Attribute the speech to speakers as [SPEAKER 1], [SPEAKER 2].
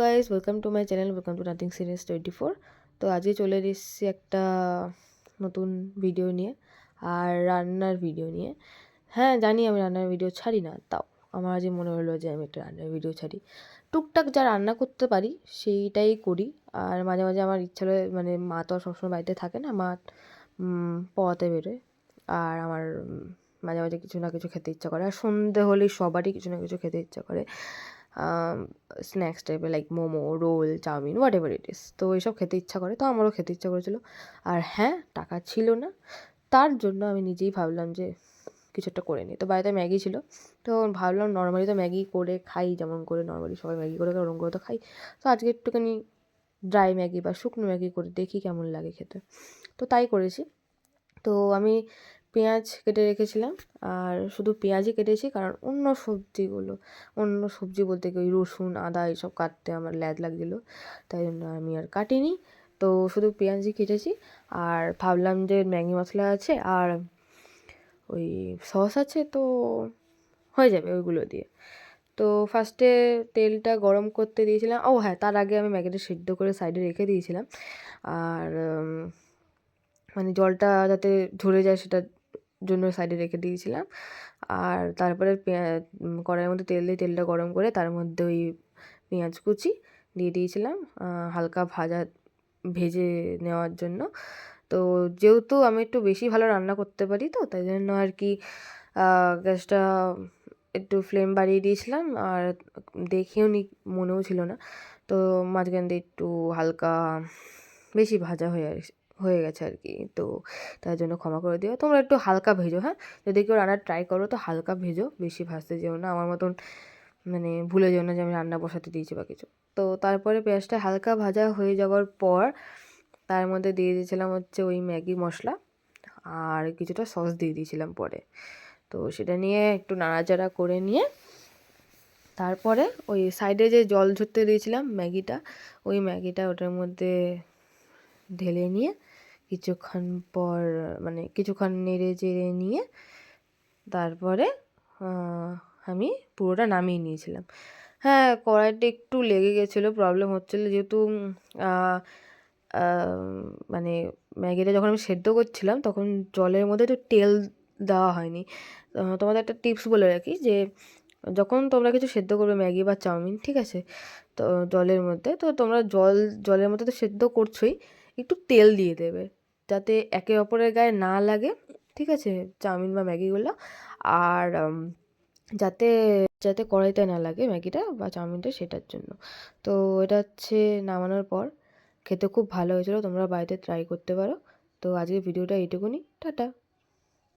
[SPEAKER 1] Guys welcome to my channel welcome to Nothing series twenty four তো আজকে চলে এসেছি একটা নতুন ভিডিও নিয়ে, আর রান্নার ভিডিও নিয়ে। হ্যাঁ জানি আমি রান্নার ভিডিও ছাড়ি না, তাও আমার আজকে মনে হলো যে আমি একটা রান্নার ভিডিও ছাড়ি। টুকটাক যা রান্না করতে পারি, সেইটাই করি। আর মাঝে মাঝে আমার ইচ্ছা হলে মানে মা তো সবসময় বাড়িতে থাকে না, মা পড়াতে বেরোয়। আর আমার মাঝে মাঝে কিছু না কিছু খেতে ইচ্ছা করে। আর সন্ধে হলেই সবারই কিছু না কিছু খেতে ইচ্ছা করে। স্ন্যাক্স টাইপের like momo roll chow mein whatever it is তো এইসব খেতে ইচ্ছা করে, তো আমারও খেতে ইচ্ছা করেছিল। আর হ্যাঁ টাকা ছিল না। তার জন্য আমি নিজেই ভাবলাম যে কিছু একটা করে নিই। তো বাড়িতে ম্যাগি ছিল। তো ভাবলাম নর্মালি তো ম্যাগি করে খাই, যেমন করে নর্মালি সবাই ম্যাগি করে ওরকম করে তো খাই। তো আজকে একটুখানি ড্রাই ম্যাগি বা শুকনো ম্যাগি করে দেখি কেমন লাগে খেতে। তো তাই করেছি। তো আমি পেঁয়াজ কেটে রেখেছিলাম। আর শুধু পেঁয়াজই কেটেছি, কারণ অন্য সবজিগুলো, অন্য সবজি বলতে কি, ওই রসুন, আদা, এইসব কাটতে আমার ল্যাদ লাগছিল। তাই জন্য আমি আর কাটিনি। তো শুধু পেঁয়াজই কেটেছি। আর ভাবলাম যে ম্যাগি মশলা আছে আর ওই সস আছে, তো হয়ে যাবে ওইগুলো দিয়ে। তো ফার্স্টে তেলটা গরম করতে দিয়েছিলাম। ও হ্যাঁ তার আগে আমি ম্যাগিটা সিদ্ধ করে সাইডে রেখে দিয়েছিলাম। আর মানে জলটা যাতে ঝরে যায় সেটার জন্য সাইডে রেখে দিয়েছিলাম। আর তারপরে কড়াইয়ের মধ্যে তেল দিয়ে তেলটা গরম করে তার মধ্যে ওই পেঁয়াজ কুচি দিয়ে দিয়েছিলাম হালকা ভাজা ভেজে নেওয়ার জন্য। তো যেহেতু আমি একটু বেশি ভালো রান্না করতে পারি তো, তাই জন্য আর কি গ্যাসটা একটু ফ্লেম বাড়িয়ে দিয়েছিলাম। আর দেখেও নি, মনেও ছিল না। তো মাঝখান দিয়ে একটু হালকা বেশি ভাজা হয়ে হয়ে গেছে আর কি। তো তার জন্য ক্ষমা করে দিও। তোমরা একটু হালকা ভেজো হ্যাঁ? যদি কেউ রান্না ট্রাই করো তো হালকা ভেজো, বেশি ভাজতে যেও না। আমার মতন মানে ভুলে যেও না যে আমি রান্না বসাতে দিয়েছি বা কিছু। তো তারপরে পেঁয়াজটা হালকা ভাজা হয়ে যাওয়ার পর তার মধ্যে দিয়ে দিয়েছিলাম হচ্ছে ওই ম্যাগি মশলা আর কিছুটা সস দিয়ে দিয়েছিলাম পরে। তো সেটা নিয়ে একটু নাড়াচাড়া করে নিয়ে তারপরে ওই সাইডে যে জল ঝরতে দিয়েছিলাম ম্যাগিটা, ওই ম্যাগিটা ওটার মধ্যে ঢেলে নিয়ে কিছুক্ষণ পর মানে কিছুক্ষণ নেড়ে চেড়ে নিয়ে তারপরে আমি পুরোটা নামিয়ে নিয়েছিলাম। হ্যাঁ কড়াইটা একটু লেগে গেছিল প্রবলেম হচ্ছিল যেহেতু মানে ম্যাগিটা যখন আমি সেদ্ধ করছিলাম তখন জলের মধ্যে একটু তেল দেওয়া হয়নি। তোমাদের একটা টিপস বলে রাখি যে, যখন তোমরা কিছু সেদ্ধ করবে ম্যাগি বা চাউমিন, ঠিক আছে? তো জলের মধ্যে, তো তোমরা জল, জলের মধ্যে তো সেদ্ধ করছোই, একটু তেল দিয়ে দেবে। যাতে একে অপরের গায়ে না লাগে, ঠিক আছে? চাউমিন বা ম্যাগিগুলো আর যাতে যাতে কড়াইতে না লাগে ম্যাগিটা বা চাউমিনটা সেটার জন্য। তো এটা হচ্ছে নামানোর পর। খেতে খুব ভালো হয়েছিল তোমরা বাড়িতে ট্রাই করতে পারো। তো আজকের ভিডিওটা এইটুকুনি। টাটা!